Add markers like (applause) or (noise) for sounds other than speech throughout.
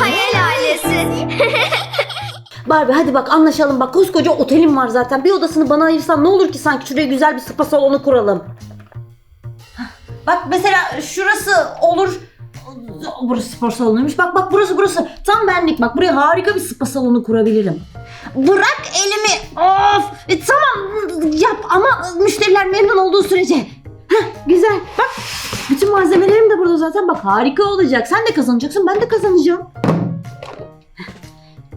Hayal ailesi. (laughs) Barbie hadi bak anlaşalım bak koskoca otelim var zaten. Bir odasını bana ayırsan ne olur ki sanki şuraya güzel bir spa salonu kuralım. Hah, Bak mesela şurası olur. Burası spor salonuymuş. Bak bak burası burası. Tam benlik bak. Buraya harika bir spa salonu kurabilirim. Bırak elimi. Of. E, tamam yap ama müşteriler memnun olduğu sürece. Heh, güzel. Bak bütün malzemelerim de burada zaten. Bak harika olacak. Sen de kazanacaksın ben de kazanacağım.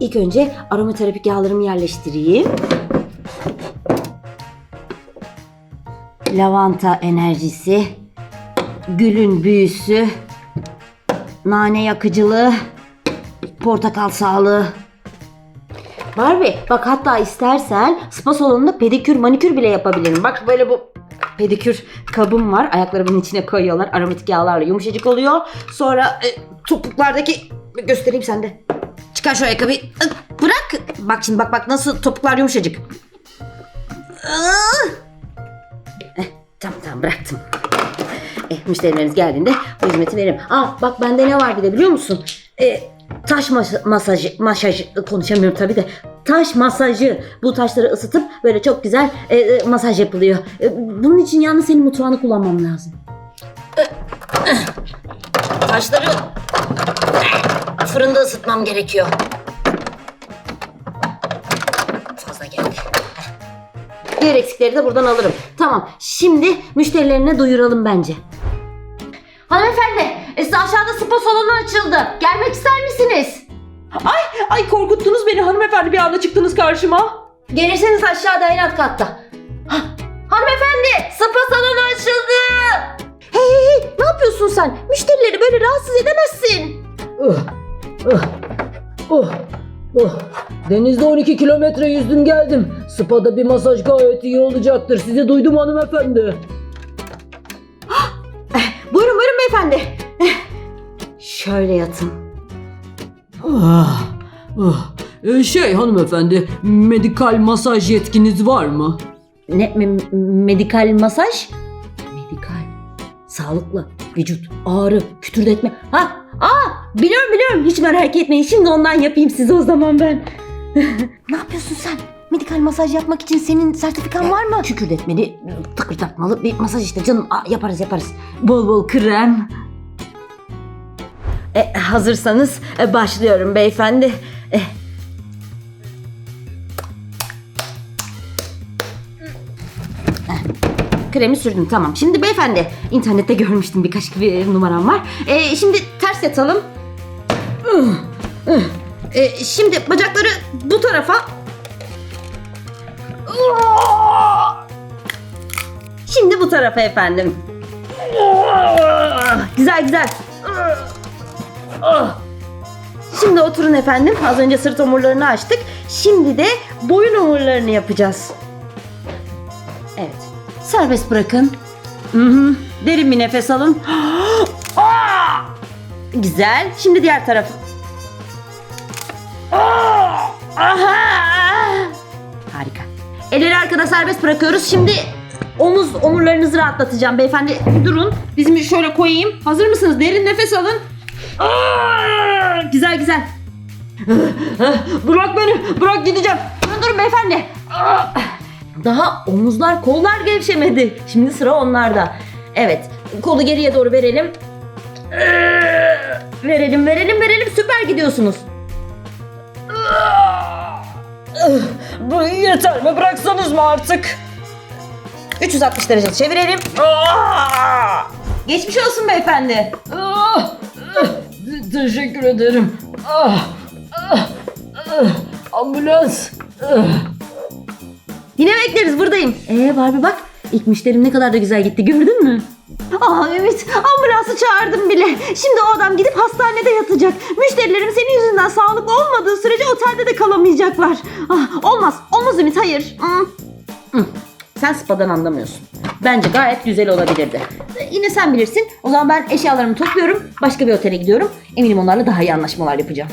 İlk önce aromaterapik yağlarımı yerleştireyim. Lavanta enerjisi, gülün büyüsü, nane yakıcılığı, portakal sağlığı. Barbie bak hatta istersen spa salonunda pedikür manikür bile yapabilirim. Bak böyle bu pedikür kabım var. Ayaklarımın içine koyuyorlar. Aromatik yağlarla yumuşacık oluyor. Sonra e, topuklardaki göstereyim sende. Çıkar şu ayakkabıyı. Bırak. Bak şimdi bak bak nasıl topuklar yumuşacık. Eh, tamam tamam bıraktım. Eh, müşterileriniz geldiğinde bu hizmeti veririm. Aa bak bende ne var bir de biliyor musun? Eh, taş mas- masajı, masajı konuşamıyorum tabii de. Taş masajı. Bu taşları ısıtıp böyle çok güzel eh, eh, masaj yapılıyor. Eh, bunun için yalnız senin mutfağını kullanmam lazım. Taşları fırında ısıtmam gerekiyor. Fazla geldi. Diğer eksikleri de buradan alırım. Tamam. Şimdi müşterilerine duyuralım bence. Hanımefendi, e, size aşağıda spa salonu açıldı. Gelmek ister misiniz? Ay korkuttunuz beni hanımefendi bir anda çıktınız karşıma. Gelirseniz aşağıda en alt katta. Hah, Hanımefendi, spa salonu açıldı. Hey hey hey, ne yapıyorsun sen? Müşterileri böyle rahatsız edemezsin. Oh, oh, oh, oh. Denizde 12 kilometre yüzdüm geldim. Spa'da bir masaj gayet iyi olacaktır. Sizi duydum hanımefendi. (gasps) Buyurun buyurun beyefendi. Eh, Şöyle yatın. Ah, ah. Ee, şey hanımefendi, medikal masaj yetkiniz var mı? Ne me- medikal masaj? Medikal. Sağlıklı. Vücut ağrı, kütürdetme. Ha, aa biliyorum biliyorum. Hiç merak etmeyin. Şimdi ondan yapayım size o zaman ben. (laughs) ne yapıyorsun sen? Medikal masaj yapmak için senin sertifikan var mı? Kükürdetmeli, tıkırdatmalı bir masaj işte canım. Aa, yaparız yaparız. Bol bol krem. E, hazırsanız e, başlıyorum beyefendi. E, Kremi sürdüm tamam. Şimdi beyefendi internette görmüştüm birkaç bir numaram var. Ee, şimdi ters yatalım. Ee, şimdi bacakları bu tarafa. Şimdi bu tarafa efendim. Güzel güzel. Şimdi oturun efendim. Az önce sırt omurlarını açtık. Şimdi de boyun omurlarını yapacağız. Evet. Serbest bırakın. Hı hı. Derin bir nefes alın. (gasps) Aa! Güzel. Şimdi diğer taraf. Aha! Harika. Elleri arkada serbest bırakıyoruz. Şimdi omuz omurlarınızı rahatlatacağım beyefendi. Durun. Dizimi şöyle koyayım. Hazır mısınız? Derin nefes alın. Güzel güzel. Bırak beni. Bırak gideceğim. Durun durun beyefendi. Daha omuzlar, kollar gevşemedi. Şimdi sıra onlarda. Evet, kolu geriye doğru verelim. Verelim, verelim, verelim. Süper gidiyorsunuz. Bu yeter mi? Bıraksanız mı artık? 360 derece çevirelim. Geçmiş olsun beyefendi. Ah, ah, teşekkür ederim. Ah, ah, ah. Ambulans. Ah. Yine bekleriz buradayım. Ee Barbie bak ilk müşterim ne kadar da güzel gitti gördün mü? Aa evet ambulansı çağırdım bile. Şimdi o adam gidip hastanede yatacak. Müşterilerim senin yüzünden sağlıklı olmadığı sürece otelde de kalamayacaklar. Ah, olmaz olmaz Ümit hayır. Hmm. Sen spadan anlamıyorsun. Bence gayet güzel olabilirdi. Yine sen bilirsin. O zaman ben eşyalarımı topluyorum. Başka bir otele gidiyorum. Eminim onlarla daha iyi anlaşmalar yapacağım.